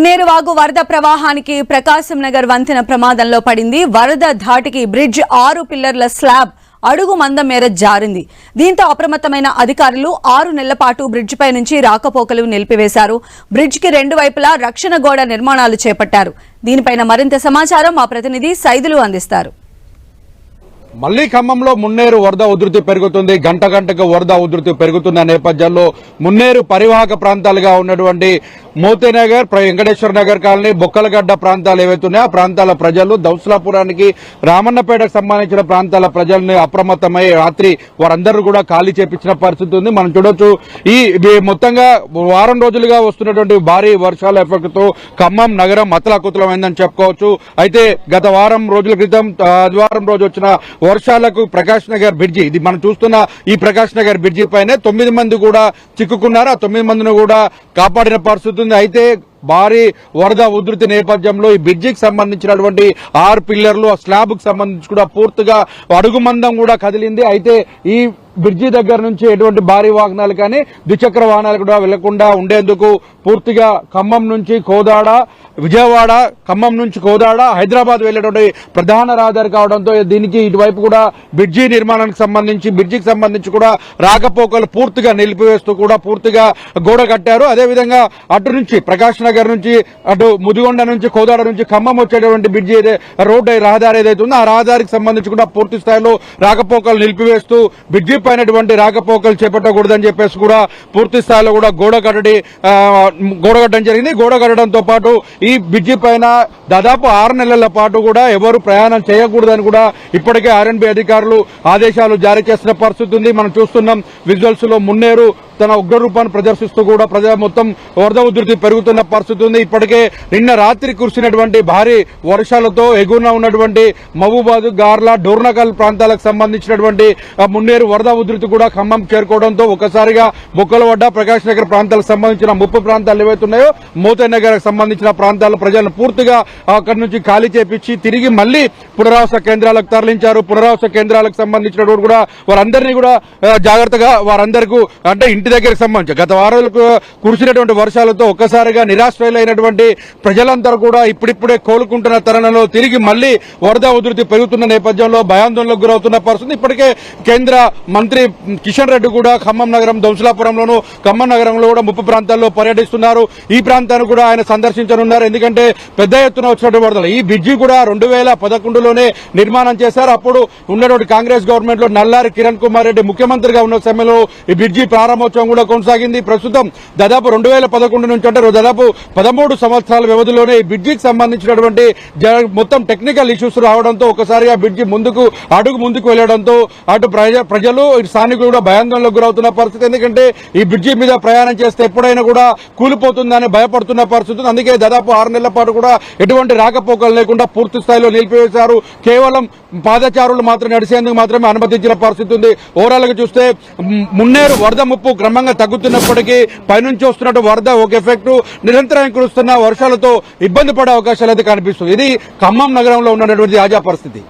మున్నేరు వాగు వరద ప్రవాహానికి ప్రకాశం నగర్ వంతెన ప్రమాదంలో పడింది. వరద ధాటికి బ్రిడ్జ్ ఆరు పిల్లర్ల స్లాబ్ అడుగు మందం మేర జారింది. దీంతో అప్రమత్తమైన అధికారులు ఆరు నెలల పాటు బ్రిడ్జిపై నుంచి రాకపోకలు నిలిపివేశారు. బ్రిడ్జికి రెండు వైపులా రక్షణ గోడ నిర్మాణాలు చేపట్టారు. దీనిపైన మరింత సమాచారం మా ప్రతినిధి సైదులు అందిస్తారు. మళ్ళీ ఖమ్మంలో మున్నేరు వరద ఉధృతి పెరుగుతుంది. గంట గంటకు వరద ఉధృతి పెరుగుతున్న నేపథ్యంలో మున్నేరు పరివాహక ప్రాంతాలుగా ఉన్నటువంటి మోతేనగర్ వెంకటేశ్వర నగర్ కాలనీ బొక్కలగడ్డ ప్రాంతాలు ఏవైతే ఉన్నాయో ఆ ప్రాంతాల ప్రజలు దౌసలాపురానికి రామన్నపేటకు సంబంధించిన ప్రాంతాల ప్రజల్ని అప్రమత్తమై రాత్రి వారందరూ కూడా ఖాళీ చేపించిన పరిస్థితి ఉంది. మనం చూడొచ్చు ఈ మొత్తంగా వారం రోజులుగా వస్తున్నటువంటి భారీ వర్షాల ఎఫెక్ట్తో ఖమ్మం నగరం అతలాకుతలమైందని చెప్పుకోవచ్చు. అయితే గత వారం రోజుల క్రితం ఆదివారం రోజు వచ్చిన వర్షాలకు ప్రకాష్ నగర్ బ్రిడ్జి ఇది మనం చూస్తున్న ఈ ప్రకాష్ నగర్ బ్రిడ్జి పైనే తొమ్మిది మంది కూడా చిక్కుకున్నారు. ఆ తొమ్మిది మందిని కూడా కాపాడిన పరిస్థితి ఉంది అయితే భారీ వరద ఉధృతి నేపథ్యంలో ఈ బ్రిడ్జికి సంబంధించినటువంటి ఆరు పిల్లర్లు స్లాబ్కు స్లాబ్కు సంబంధించి కూడా పూర్తిగా అడుగు మందం కూడా కదిలింది. అయితే ఈ బ్రిడ్జి దగ్గర నుంచి ఎటువంటి భారీ వాహనాలు కానీ ద్విచక్ర వాహనాలు కూడా వెళ్ళకుండా ఉండేందుకు పూర్తిగా ఖమ్మం నుంచి కోదాడ విజయవాడ ఖమ్మం నుంచి కోదాడ హైదరాబాద్ వెళ్ళేటువంటి ప్రధాన రహదారి కావడంతో దీనికి ఇటువైపు కూడా బ్రిడ్జి నిర్మాణానికి సంబంధించి బ్రిడ్జికి సంబంధించి కూడా రాకపోకలు పూర్తిగా నిలిపివేస్తూ కూడా పూర్తిగా గోడ కట్టారు. అదేవిధంగా అటు నుంచి ప్రకాష్ నగర్ నుంచి అటు ముదిగొండ నుంచి కోదాడ నుంచి ఖమ్మం వచ్చేటువంటి బ్రిడ్జి రోడ్డు రహదారి ఏదైతే ఉందో ఆ రహదారికి సంబంధించి కూడా పూర్తి స్థాయిలో రాకపోకలు నిలిపివేస్తూ బ్రిడ్జి పైనటువంటి రాకపోకలు చేపట్టకూడదని చెప్పేసి కూడా పూర్తి స్థాయిలో కూడా గోడ కట్టడి గోడ కట్టడం జరిగింది. గోడ కట్టడంతో పాటు ఈ బ్రిడ్జి పైన దాదాపు ఆరు నెలల పాటు కూడా ఎవరు ప్రయాణం చేయకూడదని కూడా ఇప్పటికే ఆర్ఎన్బి అధికారులు ఆదేశాలు జారీ చేసిన పరిస్థితి ఉంది. మనం చూస్తున్నాం విజువల్స్లో మున్నేరు తన ఉగ్ర రూపాన్ని ప్రదర్శిస్తూ కూడా ప్రజా మొత్తం వరద ఉధృతి పెరుగుతున్న పరిస్థితి ఉంది. ఇప్పటికే నిన్న రాత్రి కురిసినటువంటి భారీ వర్షాలతో ఎగువన ఉన్నటువంటి మహబూబాద్ గార్ల డోర్నకల్ ప్రాంతాలకు సంబంధించినటువంటి మున్నేరు వరద ఉధృతి కూడా ఖమ్మం చేరుకోవడంతో ఒకసారిగా బొక్కలవడ్డ ప్రకాష్ నగర్ ప్రాంతాలకు సంబంధించిన ముప్పు ప్రాంతాలు ఏవైతున్నాయో మోతే నగర్ సంబంధించిన ప్రాంతాల ప్రజలను పూర్తిగా అక్కడి నుంచి ఖాళీ చేపించి తిరిగి మళ్ళీ పునరావాస కేంద్రాలకు తరలించారు. పునరావాస కేంద్రాలకు సంబంధించినటువంటి కూడా వారందరినీ కూడా జాగ్రత్తగా వారందరికీ అంటే ఇంటి దగ్గరకు సంబంధించి గత వారాలకు కురిసినటువంటి వర్షాలతో ఒక్కసారిగా నిరాశ్రయులైనటువంటి ప్రజలందరూ కూడా ఇప్పుడిప్పుడే కోలుకుంటున్న తరుణంలో తిరిగి మళ్ళీ వరద ఉధృతి పెరుగుతున్న నేపథ్యంలో భయాందోళనకు గురవుతున్న పరిస్థితి. ఇప్పటికే కేంద్ర మంత్రి కిషన్ రెడ్డి కూడా ఖమ్మం నగరం దౌసలాపురంలోను ఖమ్మం నగరంలో కూడా ముప్పు ప్రాంతాల్లో పర్యటిస్తున్నారు. ఈ ప్రాంతాన్ని కూడా ఆయన సందర్శించనున్నారు. ఎందుకంటే పెద్ద ఎత్తున వచ్చినటువంటి వరదలు. ఈ బ్రిడ్జి కూడా రెండు వేల పదకొండులోనే నిర్మాణం చేశారు. అప్పుడు ఉన్నటువంటి కాంగ్రెస్ గవర్నమెంట్లో నల్లారి కిరణ్ కుమార్ రెడ్డి ముఖ్యమంత్రిగా ఉన్న సమయంలో ఈ బ్రిడ్జి ప్రారంభోత్సవం కూడా కొనసాగింది. ప్రస్తుతం దాదాపు రెండు వేల పదకొండు నుంచి అంటే దాదాపు పదమూడు సంవత్సరాల వ్యవధిలోనే ఈ బ్రిడ్జికి సంబంధించినటువంటి జ- మొత్తం టెక్నికల్ ఇష్యూస్ రావడంతో ఒకసారిగా బ్రిడ్జి ముందుకు అడుగు ముందుకు వెళ్ళడంతో అటు ప్రజలు స్థానికులు కూడా భయాందోళనకు గురవుతున్న పరిస్థితి. ఎందుకంటే ఈ బ్రిడ్జి మీద ప్రయాణం చేస్తే ఎప్పుడైనా కూడా కూలిపోతుందని భయపడుతున్న పరిస్థితి అందుకే దాదాపు ఆరు నెలల పాటు కూడా ఎటువంటి రాకపోకలు లేకుండా పూర్తి స్థాయిలో నిలిపివేశారు. కేవలం పాదచారులు మాత్రం నడిచేందుకు మాత్రమే అనుమతించిన పరిస్థితి ఉంది. ఓవరాల్గా చూస్తే మున్నేరు వరద ముప్పు క్రమంగా తగ్గుతున్నప్పటికీ పైనుంచి వస్తున్నట్టు వరద ఒక ఎఫెక్ట్ నిరంతరం కురుస్తున్న వర్షాలతో ఇబ్బంది పడే అవకాశాలు అయితే కనిపిస్తుంది ఇది ఖమ్మం నగరంలో ఉన్నటువంటి తాజా పరిస్థితి.